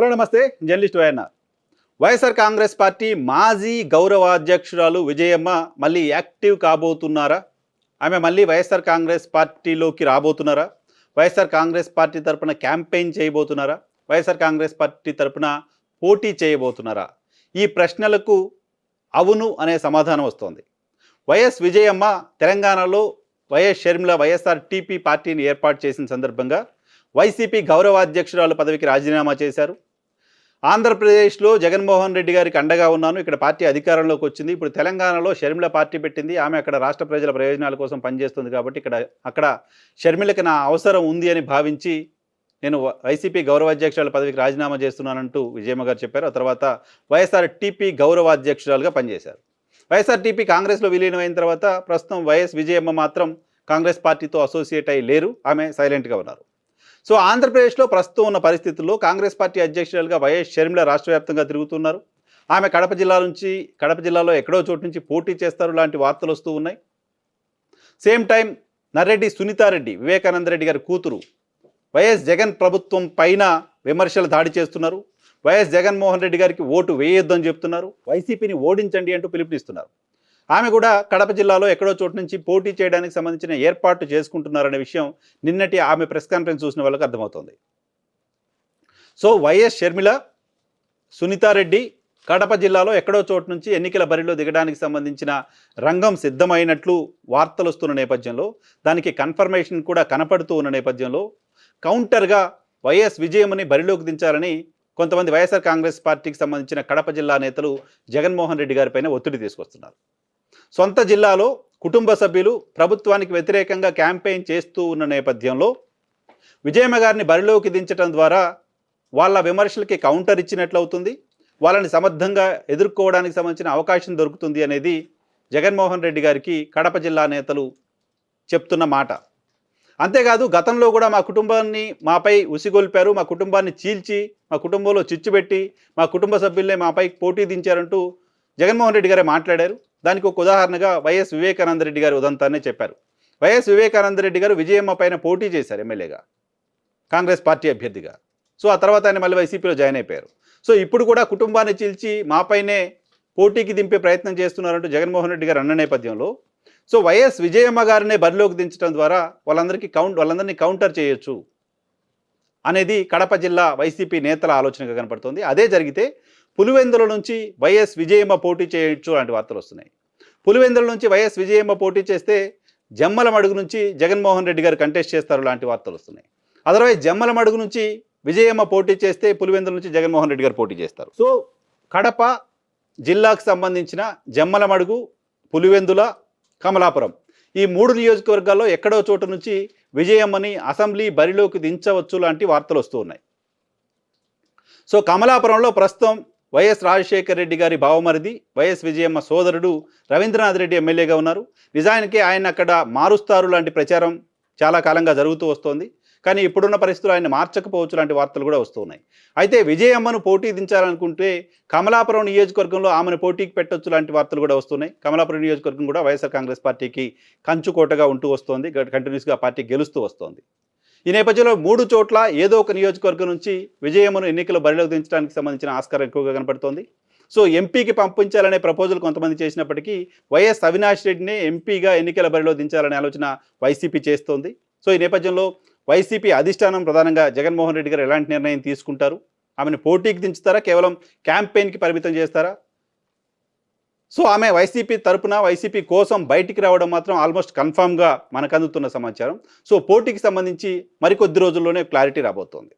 Hello నమస్తే. Journalist YNR YSR Congress party మాజీ గౌరవాధ్యక్షురాలు విజయమ్మ మళ్ళీ యాక్టివ్ కాబోతున్నారా? ఆమె మళ్ళీ వైఎస్ఆర్ కాంగ్రెస్ పార్టీలోకి రాబోతున్నారా? వైఎస్ఆర్ కాంగ్రెస్ పార్టీ తరపున క్యాంపెయిన్ చేయబోతున్నారా? వైఎస్ఆర్ కాంగ్రెస్ పార్టీ తరపున పోటీ చేయబోతున్నారా? ఈ ప్రశ్నలకు అవును అనే సమాధానం వస్తోంది. వైఎస్ విజయమ్మ తెలంగాణలో వైఎస్ షర్మిల వైఎస్ఆర్ టీపీ పార్టీని ఏర్పాటు చేసిన సందర్భంగా వైసీపీ గౌరవాధ్యక్షురాలు పదవికి రాజీనామా చేశారు. ఆంధ్రప్రదేశ్లో జగన్మోహన్ రెడ్డి గారికి అండగా ఉన్నాను. ఇక్కడ పార్టీ అధికారంలోకి వచ్చింది. ఇప్పుడు తెలంగాణలో షర్మిల పార్టీ పెట్టింది. ఆమె అక్కడ రాష్ట్ర ప్రజల ప్రయోజనాల కోసం పనిచేస్తుంది కాబట్టి ఇక్కడ అక్కడ షర్మిలకి నా అవసరం ఉంది అని భావించి నేను వైసీపీ గౌరవాధ్యక్షురాల పదవికి రాజీనామా చేస్తున్నానంటూ విజయమ్మ గారు చెప్పారు. ఆ తర్వాత వైఎస్ఆర్ టీపీ గౌరవాధ్యక్షురాలుగా పనిచేశారు. వైఎస్ఆర్ టీపీ కాంగ్రెస్లో విలీనమైన తర్వాత ప్రస్తుతం వైఎస్ విజయమ్మ మాత్రం కాంగ్రెస్ పార్టీతో అసోసియేట్ అయి లేరు. ఆమె సైలెంట్గా ఉన్నారు. సో ఆంధ్రప్రదేశ్లో ప్రస్తుతం ఉన్న పరిస్థితుల్లో కాంగ్రెస్ పార్టీ అధ్యక్షురాలుగా వైఎస్ షర్మిల రాష్ట్ర వ్యాప్తంగా తిరుగుతున్నారు. ఆమె కడప జిల్లా నుంచి కడప జిల్లాలో ఎక్కడో చోటు నుంచి పోటీ చేస్తారు లాంటి వార్తలు వస్తూ ఉన్నాయి. సేమ్ టైం నర్రెడ్డి సునీతారెడ్డి వివేకానంద రెడ్డి గారి కూతురు వైఎస్ జగన్ ప్రభుత్వం పైన విమర్శలు దాడి చేస్తున్నారు. వైఎస్ జగన్మోహన్ రెడ్డి గారికి ఓటు వేయొద్దని చెప్తున్నారు. వైసీపీని ఓడించండి అంటూ పిలుపునిస్తున్నారు. ఆమె కూడా కడప జిల్లాలో ఎక్కడో చోటు నుంచి పోటీ చేయడానికి సంబంధించిన ఏర్పాటు చేసుకుంటున్నారనే విషయం నిన్నటి ఆమె ప్రెస్ కాన్ఫరెన్స్ చూసిన వాళ్ళకి అర్థమవుతోంది. So Y S Sharmila Sunitha Reddy Kadapa జిల్లాలో ఎక్కడో చోటు నుంచి ఎన్నికల బరిలో దిగడానికి సంబంధించిన రంగం సిద్ధమైనట్లు వార్తలు వస్తున్న నేపథ్యంలో దానికి కన్ఫర్మేషన్ కూడా కనపడుతూ ఉన్న నేపథ్యంలో కౌంటర్గా వైఎస్ విజయముని బరిలోకి దించాలని కొంతమంది వైఎస్ఆర్ కాంగ్రెస్ పార్టీకి సంబంధించిన కడప జిల్లా నేతలు జగన్మోహన్ రెడ్డి గారిపైన ఒత్తిడి తీసుకొస్తున్నారు. సొంత జిల్లాలో కుటుంబ సభ్యులు ప్రభుత్వానికి వ్యతిరేకంగా క్యాంపెయిన్ చేస్తూ ఉన్న నేపథ్యంలో విజయమ్మ గారిని బరిలోకి దించడం ద్వారా వాళ్ళ విమర్శలకి కౌంటర్ ఇచ్చినట్లు అవుతుంది వాళ్ళని సమర్థంగా ఎదుర్కోవడానికి సంబంధించిన అవకాశం దొరుకుతుంది అనేది జగన్మోహన్ రెడ్డి గారికి కడప జిల్లా నేతలు చెప్తున్న మాట. అంతేకాదు గతంలో కూడా మా కుటుంబాన్ని మాపై ఉసిగొల్పారు. మా కుటుంబాన్ని చీల్చి మా కుటుంబంలో చిచ్చుపెట్టి మా కుటుంబ సభ్యులే మాపై పోటీ దించారంటూ జగన్మోహన్ రెడ్డి గారే మాట్లాడారు. దానికి ఒక ఉదాహరణగా వైఎస్ వివేకానంద రెడ్డి గారి ఉదంతాన్ని చెప్పారు. వైఎస్ వివేకానంద రెడ్డి గారు విజయమ్మ పైన పోటీ చేశారు ఎమ్మెల్యేగా కాంగ్రెస్ పార్టీ అభ్యర్థిగా. సో ఆ తర్వాత ఆయన మళ్ళీ వైసీపీలో జాయిన్ అయిపోయారు. సో ఇప్పుడు కూడా కుటుంబాన్ని చీల్చి మాపైనే పోటీకి దింపే ప్రయత్నం చేస్తున్నారంటూ జగన్మోహన్ రెడ్డి గారు అన్న నేపథ్యంలో. సో వైఎస్ విజయమ్మ గారినే బరిలోకి దించడం ద్వారా వాళ్ళందరికీ కౌంట్ వాళ్ళందరినీ కౌంటర్ చేయొచ్చు అనేది కడప జిల్లా వైసీపీ నేతల ఆలోచనగా కనపడుతుంది. అదే జరిగితే పులివెందుల నుంచి వైఎస్ విజయమ్మ పోటీ చేయొచ్చు లాంటి వార్తలు వస్తున్నాయి. పులివెందుల నుంచి వైఎస్ విజయమ్మ పోటీ చేస్తే జమ్మలమడుగు నుంచి జగన్మోహన్ రెడ్డి గారు కంటెస్ట్ చేస్తారు లాంటి వార్తలు వస్తున్నాయి. అదర్వైజ్ జమ్మల మడుగు నుంచి విజయమ్మ పోటీ చేస్తే పులివెందుల నుంచి జగన్మోహన్ రెడ్డి గారు పోటీ చేస్తారు. సో కడప జిల్లాకు సంబంధించిన జమ్మల మడుగు పులివెందుల కమలాపురం ఈ మూడు నియోజకవర్గాల్లో ఎక్కడో చోటు నుంచి విజయమ్మని అసెంబ్లీ బరిలోకి దించవచ్చు లాంటి వార్తలు వస్తూ ఉన్నాయి. సో కమలాపురంలో ప్రస్తుతం వైఎస్ రాజశేఖర రెడ్డి గారి బావమరిది వైఎస్ విజయమ్మ సోదరుడు రవీంద్రనాథ్ రెడ్డి ఎమ్మెల్యేగా ఉన్నారు. నిజానికి ఆయన అక్కడ మారుస్తారు లాంటి ప్రచారం చాలా కాలంగా జరుగుతూ వస్తోంది. కానీ ఇప్పుడున్న పరిస్థితులు ఆయన మార్చకపోవచ్చు లాంటి వార్తలు కూడా వస్తున్నాయి అయితే విజయమ్మను పోటీ దించాలనుకుంటే కమలాపురం నియోజకవర్గంలో ఆమెను పోటీకి పెట్టొచ్చు లాంటి వార్తలు కూడా వస్తున్నాయి. కమలాపురం నియోజకవర్గం కూడా వైఎస్ఆర్ కాంగ్రెస్ పార్టీకి కంచుకోటగా ఉంటూ వస్తోంది. కంటిన్యూస్గా పార్టీ గెలుస్తూ వస్తోంది. ఈ నేపథ్యంలో మూడు చోట్ల ఏదో ఒక నియోజకవర్గం నుంచి విజయమ్మను ఎన్నికల బరిలోకి దించడానికి సంబంధించిన ఆస్కారం ఎక్కువగా కనపడుతోంది. సో ఎంపీకి పంపించాలనే ప్రపోజల్ కొంతమంది చేసినప్పటికీ వైఎస్ అవినాష్ రెడ్డిని ఎంపీగా ఎన్నికల బరిలో దించాలనే ఆలోచన వైసీపీ చేస్తోంది. సో ఈ నేపథ్యంలో వైసీపీ అధిష్టానం ప్రధానంగా జగన్మోహన్ రెడ్డి గారు ఎలాంటి నిర్ణయం తీసుకుంటారు? ఆమెను పోటీకి దించుతారా? కేవలం క్యాంపెయిన్కి పరిమితం చేస్తారా? సో ఆమె వైసీపీ తరపున వైసీపీ కోసం బయటికి రావడం మాత్రం ఆల్మోస్ట్ కన్ఫామ్గా మనకు అందుతున్న సమాచారం. సో పోటీకి సంబంధించి మరికొద్ది రోజుల్లోనే క్లారిటీ రాబోతోంది.